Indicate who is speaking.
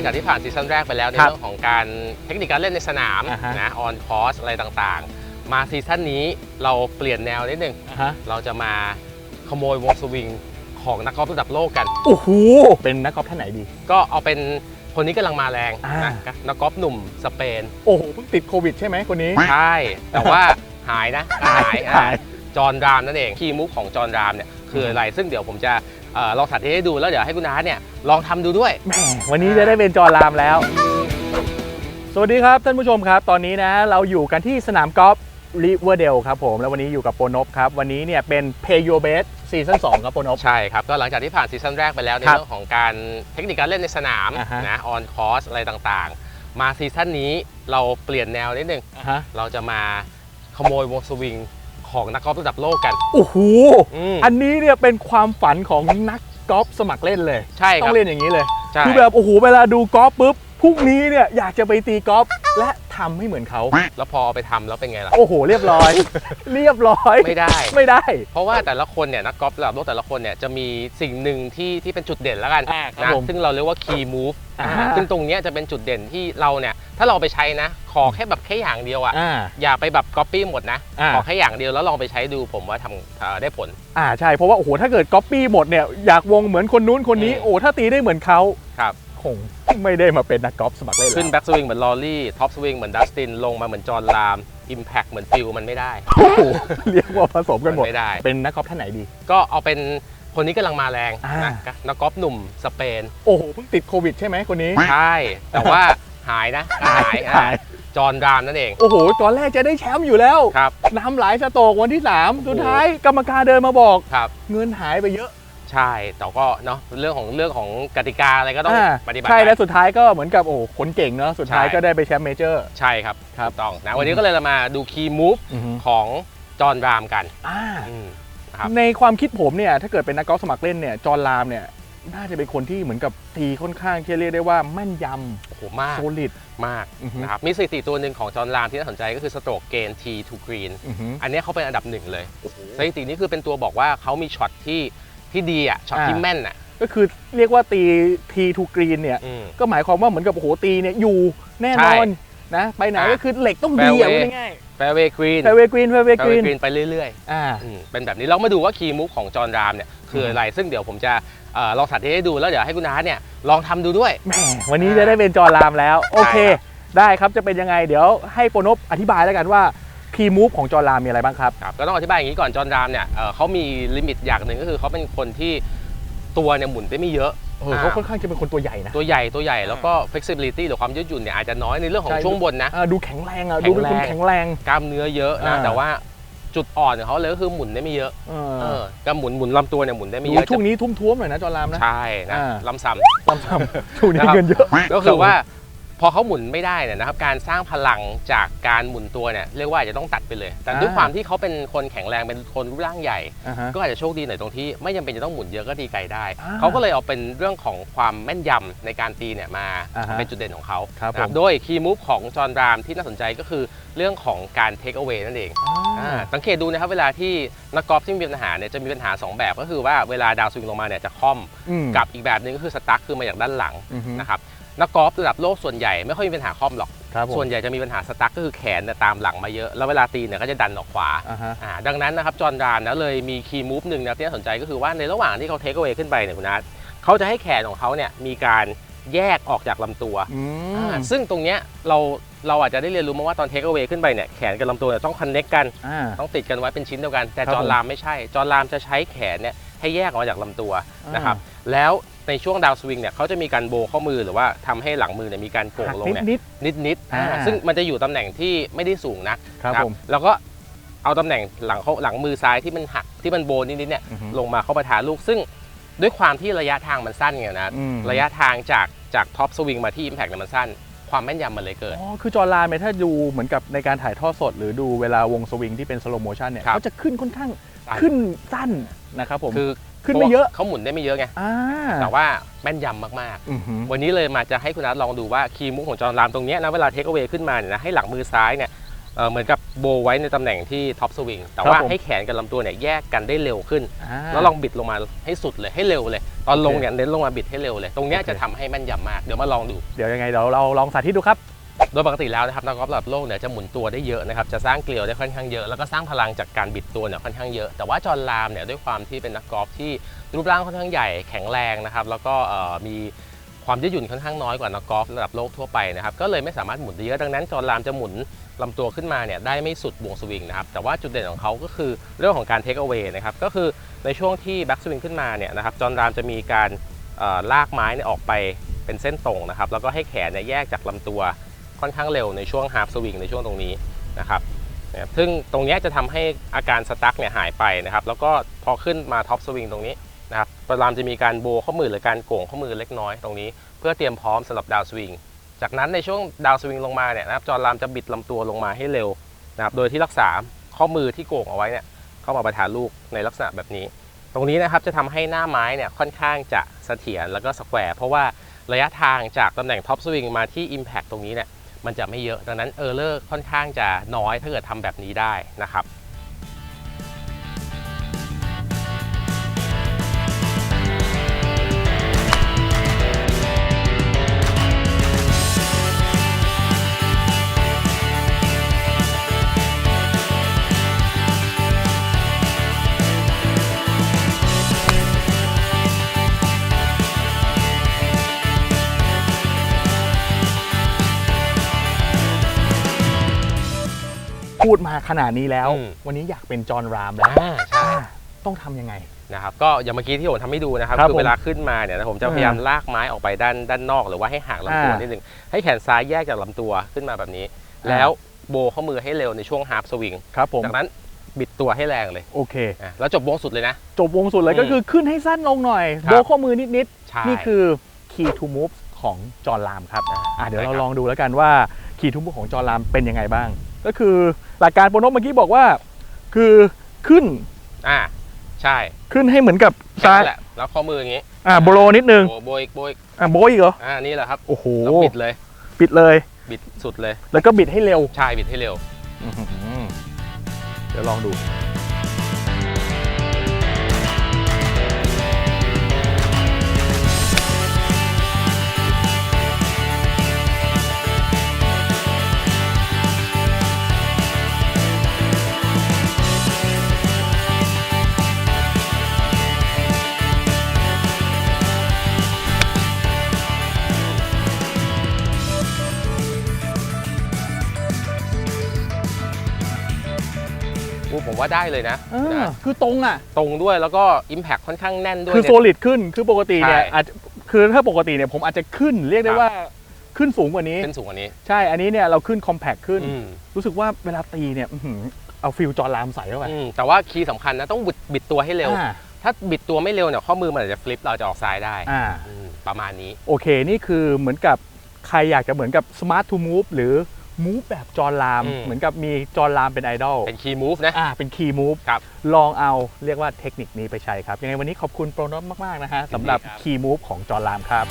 Speaker 1: งจากที่ผ่านซีซั่นแรกไปแล้วใน
Speaker 2: ครับ
Speaker 1: เรื่องของการเทคนิคการเล่นในสนาม
Speaker 2: อ่าฮะ
Speaker 1: นะออนคอร์สอะไรต่างๆ มาซีซั่นนี้เราเปลี่ยนแนวนิดนึง
Speaker 2: อ่าฮะ
Speaker 1: เราจะมาขโมยวงสวิงของนักกอล์ฟระดับโลกกัน
Speaker 2: โอ้โหเป็นนักกอล์ฟท่านไหนดี
Speaker 1: ก็เอาเป็นคนนี้กำลังมาแรง
Speaker 2: อ่า
Speaker 1: นะนักกอล์ฟหนุ่มสเปน
Speaker 2: โอ้โหเพิ่งติดโควิดใช่ไหมคนนี้
Speaker 1: ใช่ แต่ว่าหายนะ หาย
Speaker 2: หาย
Speaker 1: จอร์นรามนั่นเองคีย์มูฟของจอร์นรามเนี่ยคืออะไร ซึ่งเดี๋ยวผมจะเอ่อ ลองสาธิตให้ดูแล้วเดี๋ยวให้คุณน้าเนี่ยลองทำดูด้วย
Speaker 2: แหมวันนี้จะได้เป็นจอรามแล้ว สวัสดีครับท่านผู้ชมครับ ตอนนี้นะเราอยู่กันที่สนามกอล์ฟริเวอร์เดลครับผม แล้ววันนี้อยู่กับโปรนบครับ วันนี้เนี่ยเป็น Pay Your Bet ซีซั่น2ครับโปรนบ
Speaker 1: ใช่ครับ ก็หลังจากที่ผ่านซีซั่นแรกไปแล้วใน
Speaker 2: ครับ
Speaker 1: เรื่องของการเทคนิคการเล่นในสนาม
Speaker 2: อ่าฮะ
Speaker 1: นะออนคอร์สอะไรต่างๆ มาซีซั่นนี้เราเปลี่ยนแนวนิดนึง
Speaker 2: อ่าฮะ
Speaker 1: เราจะมาขโมยวงสวิง ของนักกอล์ฟระดับโลกกัน
Speaker 2: โอ้โห
Speaker 1: อืม
Speaker 2: อันนี้เนี่ยเป็นความฝันของนักกอล์ฟสมัครเล่นเลย
Speaker 1: ใช่ค
Speaker 2: ต้อ
Speaker 1: รับ
Speaker 2: งเล่นอย่างนี้เลย
Speaker 1: ใช่
Speaker 2: คือแบบโอ้โหเวลาดูกอล์ฟปุ๊บพรุ่งนี้เนี่ยอยากจะไปตีกอล์ฟและทำให้เหมือนเขา
Speaker 1: แล้วพอเอาไปทำแล้วเป็นไงล่ะ
Speaker 2: โอ้โห เรียบร้อย เรียบร้อย
Speaker 1: ไม่ได้
Speaker 2: ไม่ได้
Speaker 1: เพราะว่าแต่ละคนเนี่ยนักกอล์ฟระดับโลกแต่ละคนเนี่ยจะมีสิ่งหนึ่งที่ที่เป็นจุดเด่นแล้วกัน
Speaker 2: อ่าครับ
Speaker 1: นะ
Speaker 2: ผม
Speaker 1: ซึ่งเราเรียกว่า key move
Speaker 2: อ่า
Speaker 1: อ่า ซึ่งตรงเนี้ยจะเป็นจุดเด่นที่เราเนี่ยถ้าเราเอาไปใช้นะ ขอแค่แบบแค่อย่างเดียวอะ
Speaker 2: อ่า
Speaker 1: อย่าไปแบบ copy หมดนะ
Speaker 2: อ่า
Speaker 1: ขอแค่อย่างเดียวแล้วลองไปใช้ดูผมว่าทำเอ่อได้ผล
Speaker 2: อ่าใช่เพราะว่าโอ้โหถ้าเกิดก๊อปปี้หมดเนี่ยอยากวงเหมือนคนนู้นคนนี้
Speaker 1: อืม
Speaker 2: โอ้ถ้าตีได้เหมือนเขา
Speaker 1: ครับ
Speaker 2: คงไม่ได้มาเป็นนักกอล์ฟสมัครเล่น
Speaker 1: ขึ้น
Speaker 2: แล้ว
Speaker 1: แบ็กสวิงเหมือนลอรี่ท็อปสวิงเหมือนดัสตินลงมาเหมือนจอร์นลามอิมแพคเหมือนฟิลมันไม่ได้
Speaker 2: โอ้โหเรียกว่าผสมกันหมด
Speaker 1: ไม่ได้
Speaker 2: เป็นนักกอล์ฟท่านไหนดี
Speaker 1: ก็เอาเป็น คนนี้กำลังมาแรง
Speaker 2: อ่า
Speaker 1: นะนักกอล์ฟหนุ่มสเปน
Speaker 2: โอ้โหเพิ่งติดโควิดใช่ไหมคนนี้
Speaker 1: ใช่ แต่ว่าหายนะหาย
Speaker 2: หาย
Speaker 1: จอร์นรามนั่นเอง
Speaker 2: โอ้โห ตอนแรกจะได้แชมป์อยู่แล้ว
Speaker 1: ครับ
Speaker 2: น้ำไหลสโตกวันที่ 3 สุดท้ายกรรมการเดินมาบอก
Speaker 1: ครับ
Speaker 2: เงินหายไปเยอะ
Speaker 1: ใช่ แต่ก็เนาะเรื่องของเรื่องของกติกาอะไรก็ต้อง
Speaker 2: อ่า
Speaker 1: ปฏิบัติ
Speaker 2: ใช่
Speaker 1: ไป
Speaker 2: แล้วสุดท้ายก็เหมือนกับโอ้โหคนเก่งเนาะสุดท้าย
Speaker 1: ใช่
Speaker 2: ก็ได้ไปแชมป์เมเจอร์
Speaker 1: ใช่ครับ
Speaker 2: ครับ
Speaker 1: ถูกต้องนะวันนี้ก็เลยเรามาดูคีย์มูฟ
Speaker 2: อือฮึ
Speaker 1: ของจอร์นรามกัน
Speaker 2: อ่า
Speaker 1: อืม ครับ
Speaker 2: ในความคิดผมเนี่ยถ้าเกิดเป็นนักกอล์ฟสมัครเล่นเนี่ยจอร์นลามเนี่ยน่าจะเป็นคนที่เหมือนกับตีค่อนข้างที่เรียกได้ว่าแม่นย
Speaker 1: โอ้โหมากำ
Speaker 2: โซลิด
Speaker 1: มาก
Speaker 2: อือฮึ
Speaker 1: นะครับมีสถิติตัวหนึ่งของจอร์นรามที่น่าสนใจก็คือสโตรกเกน T to green
Speaker 2: อือฮึ
Speaker 1: อันเนี้ยเขาเป็นอันดับหนึ่งเลยสถิตินี้คือเป็นตัวบอกว่าเขามีช็อตที่ที่ดีอะช็อตที่
Speaker 2: อ่า
Speaker 1: แม่นอะ
Speaker 2: ก็คือเรียกว่าตีทีทูกรีนเนี่ย
Speaker 1: อืม
Speaker 2: ก็หมายความว่าเหมือนกับโอ้โหตีเนี่ยอยู่แน่นอน นะไปไหน
Speaker 1: อะ
Speaker 2: ก็คือเหล็กต้องดีอะ
Speaker 1: Fairway
Speaker 2: พูดง่าย
Speaker 1: แฟร์เวย์กรีน
Speaker 2: ๆแฟร์เวย์กรีนแฟร์เวย์
Speaker 1: แฟ
Speaker 2: ก
Speaker 1: ร์
Speaker 2: รี
Speaker 1: เวนย์กรีนไปเรื่อย
Speaker 2: อ่า
Speaker 1: ๆอืมเป็นแบบนี้เรามาดูว่าคีย์มูฟของจอร์นรามเนี่ยคืออะไรซึ่งเดี๋ยวผมจะเอ่อลองสาธิตให้ดูแล้วเดี๋ยวให้คุณน้าเนี่ยลองทำดูด้วย
Speaker 2: แหมวันนี้จะได้เป็นจอร์รามแล้ว โอเค ได้ครับจะเป็นยังไงเดี๋ยวให้โปรนบอธิบายแล้วกันว่าคีมูฟของจอร์รามมีอะไรบ้างครับ
Speaker 1: ครับก็ต้องอธิบายอย่างนี้ก่อนจอร์นรามเนี่ยเอ่อเขามีลิมิตอย่างหนึ่งก็คือเขาเป็นคนที่ตัวเนี่ยหมุนได้ไม่เยอะ
Speaker 2: เออเขาค่อนข้างจะเป็นคนตัวใหญ่นะ
Speaker 1: ตัวใหญ่ตัวใหญ่แล้วก็ flexibility หรือความยืดหยุ่นเนี่ยอาจจะน้อยในเรื่องของ
Speaker 2: ใช่
Speaker 1: ช่วงบนนะ
Speaker 2: อ่าดูแข็งแรงอะ
Speaker 1: แข็
Speaker 2: ดู
Speaker 1: ง
Speaker 2: เป็นคน
Speaker 1: แรง
Speaker 2: แข็งแรง
Speaker 1: กล้ามเนื้อเยอะนะ
Speaker 2: อ่า
Speaker 1: แต่ว่าจุดอ่อนของเขาเลยก็คือหมุนได้ไม่เยอะ
Speaker 2: เอ
Speaker 1: เอ
Speaker 2: อ
Speaker 1: อก็หมุนหมุนลำตัวเนี่ยหมุนได้ไม่
Speaker 2: ดู
Speaker 1: เยอะ
Speaker 2: ช่วงนี้ทุ่มท้วมหน่อยนะจอร์รามนะ
Speaker 1: ใช่นะ
Speaker 2: อ่า
Speaker 1: ลำซ้
Speaker 2: ซ้ำๆช่วงนี้
Speaker 1: นะครับ
Speaker 2: เงินเยอะำ
Speaker 1: ก็คือว่า พอเขาหมุนไม่ได้เนี่ยนะครับการสร้างพลังจากการหมุนตัวเนี่ยเรียกว่าอาจจะต้องตัดไปเลย แต่ด้วยความที่เขาเป็นคนแข็งแรงเป็นคนรูปร่างใหญ่
Speaker 2: อ่าฮะ
Speaker 1: ก็อาจจะโชคดีหน่อยตรงที่ไม่จำเป็นจะต้องหมุนเยอะก็ตีไกลได้
Speaker 2: อ่า
Speaker 1: เขาก็เลยเอาเป็นเรื่องของความแม่นยำในการตีเนี่ยมา
Speaker 2: อ่าฮะ
Speaker 1: เป็นจุดเด่นของเขา
Speaker 2: ครับ
Speaker 1: นะ
Speaker 2: ผม
Speaker 1: โดยคีย์มูฟของจอร์นรามที่น่าสนใจก็คือเรื่องของการเทคเอา a y นั่นเอง
Speaker 2: อ่า
Speaker 1: อ่าสังเกตดูนะครับเวลาที่นักกอล์ฟที่มีปัญหาเนี่ยจะมีปัญหา 2 แบบก็คือว่าเวลาดาวสวิงลงมาเนี่ยจะค่อม
Speaker 2: อืม
Speaker 1: กับอีกแบบหนึงก็คือสตั๊กคือมาจากด้านหลัง
Speaker 2: อือฮึ
Speaker 1: นะครับ นักกอล์ฟระดับโลกส่วนใหญ่ไม่ค่อยมีปัญหาค่อมหรอก
Speaker 2: ครับผม
Speaker 1: ส่วนใหญ่จะมีปัญหาสตั๊กก็คือแขนเนี่ยตามหลังมาเยอะแล้วเวลาตีเนี่ยก็จะดันออกขวา
Speaker 2: อ่าฮะ
Speaker 1: อ่าดังนั้นนะครับจอร์นรามนะเลยมีคีย์มูฟหนึ่งนะที่น่าสนใจก็คือว่าในระหว่างที่เขาเทคเอา a y ขึ้นไปเนี่ยคุณนัทเขาจะให้แขนของเขาเนี่ยมีการแยกออกจากลำตัว
Speaker 2: อืม
Speaker 1: อ่าซึ่งตรงเนี้ยเราเราอาจจะได้เรียนรู้มาว่าตอนเทคเอา a y ขึ้นไปเนี่ยแขนกับลำตัวเนี่ยต้องคอนเน็กกัน
Speaker 2: อ่า
Speaker 1: ต้องติดกันไว้เป็นชิ้นเดียวกัน แต่
Speaker 2: ครับ
Speaker 1: จอร์น
Speaker 2: ผม
Speaker 1: รามไม่ใช่ จอร์นรามจะใช้แขนเนี่ย ให้แยกออกมาจากลำตัว
Speaker 2: อ่าน
Speaker 1: นะครับแล้วในช่วงดาวสวิงเนี่ยเขาจะมีการโบว์ข้อมือหรือว่าทำให้หลังมือเนี่ยมีการโก่ง
Speaker 2: หัก
Speaker 1: ลง
Speaker 2: นิด
Speaker 1: เนี่ย
Speaker 2: นิด
Speaker 1: นิดนิดๆอ่า
Speaker 2: อ่า
Speaker 1: ซึ่งมันจะอยู่ตำแหน่งที่ไม่ได้สูงนัก
Speaker 2: ครับ
Speaker 1: นะ
Speaker 2: ผม
Speaker 1: แล้วก็เอาตำแหน่งหลังเขาหลังมือซ้ายที่มันหักที่มันโบว์นิดนิดๆเนี่ย
Speaker 2: อือฮึ
Speaker 1: ลงมาเข้าประทาลูกซึ่งด้วยความที่ระยะทางมันสั้นไงนะ
Speaker 2: อืม
Speaker 1: ระยะทางจากจากท็อปสวิงมาที่อิมแพกเนี่ยมันสั้น ความแม่นยำมันเลยเกิด
Speaker 2: อ๋อคือจอร์รามเนี่ยถ้าดูเหมือนกับในการถ่ายทอดสด หรือดูเวลาวงสวิงที่เป็นสโลโมชันเนี่ย
Speaker 1: ครับ
Speaker 2: เขาจะขึ้นค่อนข้าง
Speaker 1: สั้น
Speaker 2: ขึ้นสั้นนะครับผม
Speaker 1: คือ
Speaker 2: ขึ้นไม่เยอะ
Speaker 1: เขาหมุนได้ไม่เยอะไง
Speaker 2: อ่า
Speaker 1: แต่ว่าแม่นยำมากๆ
Speaker 2: อือหือ
Speaker 1: วันนี้เลยมาจะให้คุณนัทลองดูว่าคีย์มุกของจอร์นรามตรงเนี้ยนะเวลาเทคเอา a y ขึ้นมาเนี่ยนะให้หลังมือซ้ายเนี่ยเอ่อเหมือนกับโบว์ไว้ในตำแหน่งที่ท็อปสวิงแต่
Speaker 2: ครับ
Speaker 1: ว่า
Speaker 2: ผม
Speaker 1: ให้แขนกับลำตัวเนี่ยแยกกันได้เร็วขึ้นาแล้วลองบิดลงมาให้สุดเลยให้เร็วเลย ตอนลง
Speaker 2: โอเค
Speaker 1: เนี่ยเน้นลงมาบิดให้เร็วเลย ตรงเนี้ย
Speaker 2: โอเค
Speaker 1: จะทำให้แม่นยำมาก เดี๋ยวมาลองดู
Speaker 2: เดี๋ยวยังไงเดี๋ยวเราลองสาธิตดูครับ
Speaker 1: โดยปกติแล้วนะครับนักกอล์ฟระดับโลกเนี่ยจะหมุนตัวได้เยอะนะครับจะสร้างเกลียวได้ค่อนข้างเยอะแล้วก็สร้างพลังจากการบิดตัวเนี่ยค่อนข้างเยอะ แต่ว่าจอร์นลามเนี่ยด้วยความที่เป็นนักกอล์ฟที่รูปร่างค่อนข้างใหญ่แข็งแรงนะครับแล้วก็มีความยืดหยุ่นค่อนข้างน้อยกว่านักกอล์ฟระดับโลกทั่วไปนะครับก็เลยไม่สามารถหมุนได้เยอะดังนั้นจอร์นลามจะหมุนลำตัวขึ้นมาเนี่ยได้ไม่สุดวงสวิงนะครับแต่ว่าจุดเด่นของเขาก็คือเรื่องของการเทคเอา a y นะครับก็คือในช่วงที่แบ็กสวิงขึ้นมาเนี่ยนะครับจอร์นลามจะมีการลากไม้เนี่ยออกไปเป็นเส้นตรงนะครับแล้วก็ให้แขนเนี่ยแยกจากลำตัว ค่อนข้างเร็วในช่วงฮาร์ s สวิงในช่วงตรงนี้นะครับซึ่งตรงนี้จะทำให้อาการสตั๊กเนี่ยหายไปนะครับ แล้วก็พอขึ้นมาท็อปสวิงตรงนี้นะครับปรามจะมีการโบข้อมือหรือการโก่งข้อมือเล็กน้อยตรงนี้ เพื่อเตรียมพร้อมสำหรับดาวสวิงจากนั้นในช่วงดาวสวิงลงมาเนี่ยนะครับจอร์รามจะบิดลำตัวลงมาให้เร็วนะครับโดยที่รักษาข้อมือที่โก่งเอาไว้เนี่ยเข้ามาประทานลูกในลักษณะแบบนี้ ตรงนี้นะครับจะทำให้หน้าไม้เนี่ยค่อนข้างจะเสถียรแล้วก็สแควร์เพราะว่าระยะทางจากตำแหน่งท็อปสวิงมาที่ Impact ตรงนี้เนี่ย มันจะไม่เยอะดังนั้นเออร์เลอร์ค่อนข้างจะน้อยถ้าเกิดทำแบบนี้ได้นะครับ
Speaker 2: พูดมาขนาดนี้แล้ว
Speaker 1: อืม
Speaker 2: วันนี้อยากเป็นจอห์นรามแล้ว
Speaker 1: อ่าใช่
Speaker 2: อ่าต้องทำยังไง
Speaker 1: นะครับก็อย่างเมื่อกี้ที่ผมทำให้ดูนะครับ
Speaker 2: ครับ
Speaker 1: คือ
Speaker 2: ผม
Speaker 1: เวลาขึ้นมาเนี่ยนะผมจะพยายามลากไม้ออกไปด้านด้านนอกหรือว่าให้ห่างลำตัว
Speaker 2: อ่า
Speaker 1: นิดนึงให้แขนซ้ายแยกจากลำตัวขึ้นมาแบบนี้ แล้วโบว์ข้อมือให้เร็วในช่วงฮาร์ s สวิง
Speaker 2: ครับผม
Speaker 1: จากนั้นบิดตัวให้แรงเลย
Speaker 2: โอเค
Speaker 1: อะแล้วจบวงสุดเลยนะ
Speaker 2: จบวงสุดเลย
Speaker 1: อืม
Speaker 2: ก็คือขึ้นให้สั้นลงหน่อย
Speaker 1: ครับ
Speaker 2: โบว์ข้อมือนิด
Speaker 1: ใช่
Speaker 2: ๆ นี่คือ key to move ของจอห์นรามครับ
Speaker 1: อ่า
Speaker 2: อะเดี๋ยวเรา
Speaker 1: ใช่ครับ
Speaker 2: ลองดูแล้วกันว่า key to move ของจอห์นรามเป็นยังไงบ้าง ก็คือหลักการโปรโนบเมื่อกี้บอกว่า คือขึ้น
Speaker 1: อ่าใช่
Speaker 2: ขึ้นให้เหมือนกับซ้าย
Speaker 1: แหละแล้วข้อมืออย่างงี้
Speaker 2: อ่าโบโลนิดนึง
Speaker 1: โบว์โบว์อีกโบว์อีก
Speaker 2: อ่าโบอีกเหรอ
Speaker 1: อ่านี่แหละครับ
Speaker 2: โอ้โห
Speaker 1: แล้วบิดเลย
Speaker 2: ปิดเลย
Speaker 1: บิดสุดเลย
Speaker 2: แล้วก็บิดให้เร็ว
Speaker 1: ใช่บิดให้เร็ว
Speaker 2: อื้อหือเดี๋ยวลองดู
Speaker 1: ว่าได้เลยนะ
Speaker 2: อ่า
Speaker 1: นะ
Speaker 2: คือตรงอะ
Speaker 1: ตรงด้วยแล้วก็ Impact ค่อนข้างแน่นด้วย
Speaker 2: คือ
Speaker 1: เนี่
Speaker 2: โซ
Speaker 1: ย
Speaker 2: ลิดขึ้นคือปกติเนี่ย
Speaker 1: ใช่
Speaker 2: อาจจะคือถ้าปกติเนี่ยผมอาจจะขึ้นเรียกได้
Speaker 1: ครับ
Speaker 2: ว่าขึ้นสูงกว่านี้
Speaker 1: ขึ้นสูงกว่านี้
Speaker 2: ใช่ อันนี้เนี่ยเราขึ้นคอมแพคขึ้น
Speaker 1: อืม
Speaker 2: รู้สึกว่าเวลาตีเนี่ยอื้อหือเอาฟิลจอรามใส่เข้าไป
Speaker 1: อืมแต่ว่าคีย์สำคัญนะต้องบิดบิดตัวให้เร็ว
Speaker 2: อ่า
Speaker 1: ถ้าบิดตัวไม่เร็วเนี่ยข้อมือมันอาจจะฟลิปเราจะออกซ้ายได้
Speaker 2: อ่า
Speaker 1: อืมประมาณนี้
Speaker 2: โอเค นี่คือเหมือนกับใครอยากจะเหมือนกับ smart to move หรือ move แบบจอราม
Speaker 1: อืม
Speaker 2: เหมือนกับมีจอรามเป็นไอดอล
Speaker 1: เป็นคีย์มูฟนะ
Speaker 2: อ่าเป็น key move
Speaker 1: ครับ
Speaker 2: ลองเอาเรียกว่าเทคนิคนี้ไปใช้ครับ ยังไงวันนี้ขอบคุณโปรโนตมาก ๆ นะฮะสำหรับ
Speaker 1: ยินดีครับ
Speaker 2: key move ของจอรามครับ